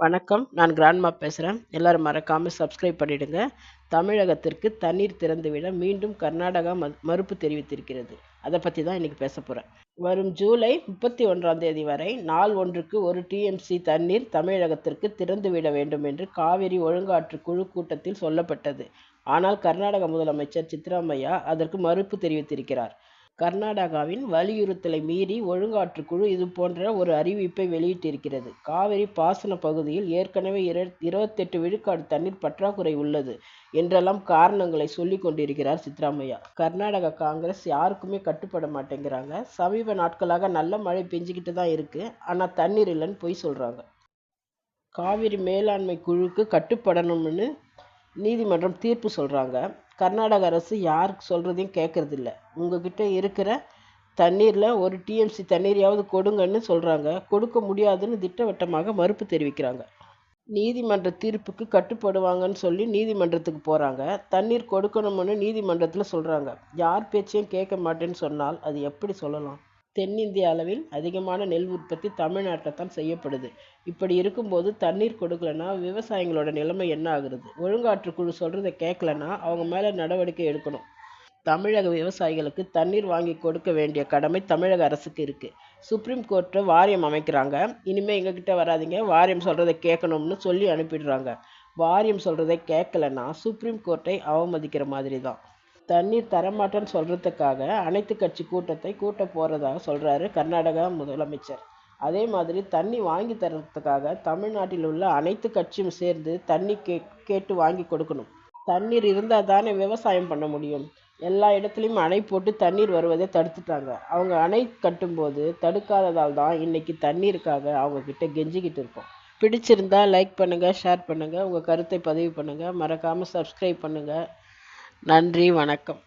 வணக்கம். நான் கிராண்ட்மா பேசுகிறேன் எல்லாரும் மறக்காமல் சப்ஸ்கிரைப் பண்ணிடுங்க. தமிழகத்திற்கு தண்ணீர் திறந்துவிட மீண்டும் கர்நாடகா ம மறுப்பு தெரிவித்திருக்கிறது. அதை பற்றி தான் இன்றைக்கி பேச போகிறேன் வரும் ஜூலை முப்பத்தி ஒன்றாம் தேதி வரை நாள் ஒன்றுக்கு ஒரு டிஎம்சி தண்ணீர் தமிழகத்திற்கு திறந்துவிட வேண்டும் என்று காவிரி ஒழுங்காற்று குழு கூட்டத்தில் சொல்லப்பட்டது. ஆனால் கர்நாடக முதலமைச்சர் சித்தராமையா அதற்கு மறுப்பு தெரிவித்திருக்கிறார். கர்நாடகாவின் வலியுறுத்தலை மீறி ஒழுங்காற்று குழு இது போன்ற ஒரு அறிவிப்பை வெளியிட்டிருக்கிறது. காவிரி பாசன பகுதியில் ஏற்கனவே இருபத்தெட்டு விழுக்காடு தண்ணீர் பற்றாக்குறை உள்ளது என்றெல்லாம் காரணங்களை சொல்லி கொண்டிருக்கிறார் சித்தராமையா. கர்நாடக காங்கிரஸ் யாருக்குமே கட்டுப்பட மாட்டேங்கிறாங்க. சமீப நாட்களாக நல்ல மழை பெஞ்சுக்கிட்டு தான் இருக்கு. ஆனால் தண்ணீர் இல்லைன்னு பொய் சொல்கிறாங்க காவிரி மேலாண்மை குழுக்கு கட்டுப்படணும்னு நீதிமன்றம் தீர்ப்பு சொல்கிறாங்க கர்நாடக அரசு யாருக்கு சொல்கிறதையும் கேட்குறதில்ல உங்ககிட்ட இருக்கிற தண்ணீரில் ஒரு டிஎம்சி தண்ணீரையாவது கொடுங்கன்னு சொல்கிறாங்க கொடுக்க முடியாதுன்னு திட்டவட்டமாக மறுப்பு தெரிவிக்கிறாங்க. நீதிமன்ற தீர்ப்புக்கு கட்டுப்படுவாங்கன்னு சொல்லி நீதிமன்றத்துக்கு போகிறாங்க தண்ணீர் கொடுக்கணும்னு நீதிமன்றத்தில் சொல்கிறாங்க யார் பேச்சையும் கேட்க மாட்டேன்னு சொன்னால் அது எப்படி சொல்லலாம்? தென்னிந்திய அளவில் அதிகமான நெல் உற்பத்தி தமிழ்நாட்டில் தான் செய்யப்படுது. இப்படி இருக்கும்போது தண்ணீர் கொடுக்கலன்னா விவசாயிங்களோட நிலைமை என்ன ஆகுறது? ஒழுங்காற்று குழு சொல்கிறத கேட்கலன்னா அவங்க மேலே நடவடிக்கை எடுக்கணும். தமிழக விவசாயிகளுக்கு தண்ணீர் வாங்கி கொடுக்க வேண்டிய கடமை தமிழக அரசுக்கு இருக்குது சுப்ரீம் கோர்ட்டை வாரியம் அமைக்கிறாங்க. இனிமேல் எங்ககிட்ட வராதிங்க. வாரியம் சொல்கிறத கேட்கணும்னு சொல்லி அனுப்பிடுறாங்க. வாரியம் சொல்கிறத கேட்கலன்னா சுப்ரீம் கோர்ட்டை அவமதிக்கிற மாதிரி தான் தண்ணீர் தரமாட்டேன்னு சொல்கிறதுக்காக அனைத்து கட்சி கூட்டத்தை கூட்ட போகிறதாக சொல்கிறாரு கர்நாடகா முதலமைச்சர். அதே மாதிரி தண்ணி வாங்கி தரத்துக்காக தமிழ்நாட்டில் உள்ள அனைத்து கட்சியும் சேர்ந்து தண்ணி கே கேட்டு வாங்கி கொடுக்கணும். தண்ணீர் இருந்தால் தானே விவசாயம் பண்ண முடியும். எல்லா இடத்துலையும் அணை போட்டு தண்ணீர் வருவதை தடுத்துட்டாங்க. அவங்க அணை கட்டும்போது தடுக்காததால் தான் இன்றைக்கி தண்ணீருக்காக அவங்கக்கிட்ட கெஞ்சிக்கிட்டு இருக்கோம். பிடிச்சிருந்தா லைக் பண்ணுங்கள் ஷேர் பண்ணுங்கள் உங்கள் கருத்தை பதிவு பண்ணுங்கள் மறக்காமல் சப்ஸ்கிரைப் பண்ணுங்கள் நன்றி வணக்கம்.